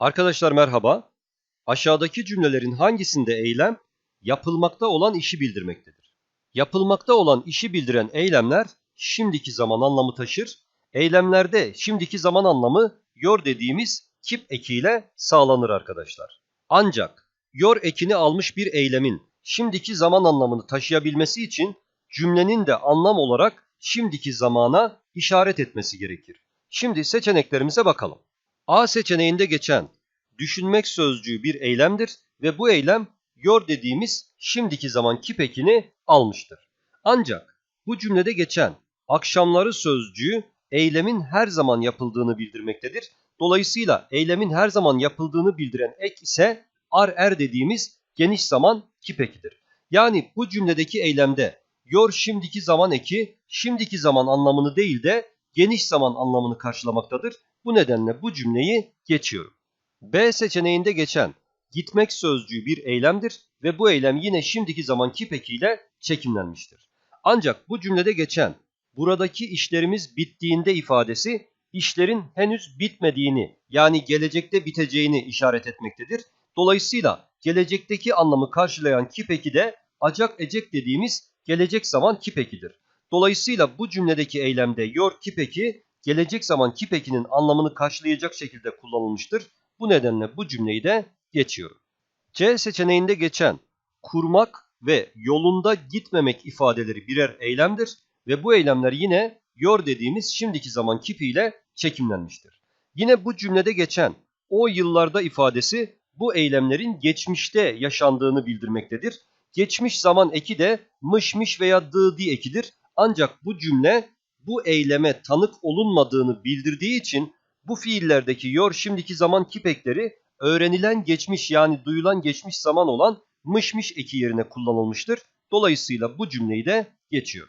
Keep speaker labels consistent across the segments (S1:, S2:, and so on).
S1: Arkadaşlar merhaba. Aşağıdaki cümlelerin hangisinde eylem yapılmakta olan işi bildirmektedir? Yapılmakta olan işi bildiren eylemler şimdiki zaman anlamı taşır. Eylemlerde şimdiki zaman anlamı yor dediğimiz kip ekiyle sağlanır arkadaşlar. Ancak yor ekini almış bir eylemin şimdiki zaman anlamını taşıyabilmesi için cümlenin de anlam olarak şimdiki zamana işaret etmesi gerekir. Şimdi seçeneklerimize bakalım. A seçeneğinde geçen düşünmek sözcüğü bir eylemdir ve bu eylem yor dediğimiz şimdiki zaman kip ekini almıştır. Ancak bu cümlede geçen akşamları sözcüğü eylemin her zaman yapıldığını bildirmektedir. Dolayısıyla eylemin her zaman yapıldığını bildiren ek ise ar er dediğimiz geniş zaman kip ekidir. Yani bu cümledeki eylemde yor şimdiki zaman eki şimdiki zaman anlamını değil de geniş zaman anlamını karşılamaktadır. Bu nedenle bu cümleyi geçiyorum. B seçeneğinde geçen gitmek sözcüğü bir eylemdir ve bu eylem yine şimdiki zaman kip ekiyle çekimlenmiştir. Ancak bu cümlede geçen buradaki işlerimiz bittiğinde ifadesi işlerin henüz bitmediğini yani gelecekte biteceğini işaret etmektedir. Dolayısıyla gelecekteki anlamı karşılayan kip eki de acak ecek dediğimiz gelecek zaman kip ekidir. Dolayısıyla bu cümledeki eylemde yor kip eki gelecek zaman kip ekinin anlamını karşılayacak şekilde kullanılmıştır. Bu nedenle bu cümleyi de geçiyorum. C seçeneğinde geçen kurmak ve yolunda gitmemek ifadeleri birer eylemdir ve bu eylemler yine yor dediğimiz şimdiki zaman kipiyle çekimlenmiştir. Yine bu cümlede geçen o yıllarda ifadesi bu eylemlerin geçmişte yaşandığını bildirmektedir. Geçmiş zaman eki de mışmış veya dıdi ekidir. Ancak bu cümle bu eyleme tanık olunmadığını bildirdiği için bu fiillerdeki yor şimdiki zaman kip ekleri öğrenilen geçmiş yani duyulan geçmiş zaman olan mışmış eki yerine kullanılmıştır. Dolayısıyla bu cümleyi de geçiyor.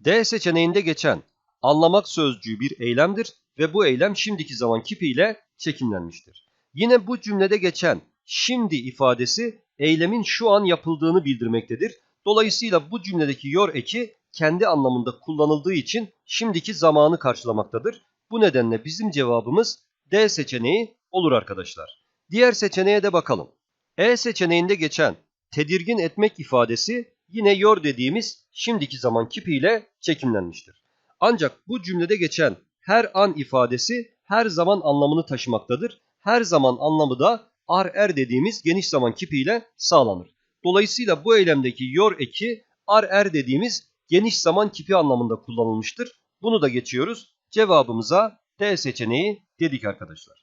S1: D seçeneğinde geçen anlamak sözcüğü bir eylemdir ve bu eylem şimdiki zaman kipiyle çekimlenmiştir. Yine bu cümlede geçen şimdi ifadesi eylemin şu an yapıldığını bildirmektedir. Dolayısıyla bu cümledeki yor eki kendi anlamında kullanıldığı için şimdiki zamanı karşılamaktadır. Bu nedenle bizim cevabımız D seçeneği olur arkadaşlar. Diğer seçeneğe de bakalım. E seçeneğinde geçen tedirgin etmek ifadesi yine yor dediğimiz şimdiki zaman kipiyle çekimlenmiştir. Ancak bu cümlede geçen her an ifadesi her zaman anlamını taşımaktadır. Her zaman anlamı da ar er dediğimiz geniş zaman kipiyle sağlanır. Dolayısıyla bu eylemdeki yor eki ar er dediğimiz geniş zaman kipi anlamında kullanılmıştır. Bunu da geçiyoruz. Cevabımıza D seçeneği dedik arkadaşlar.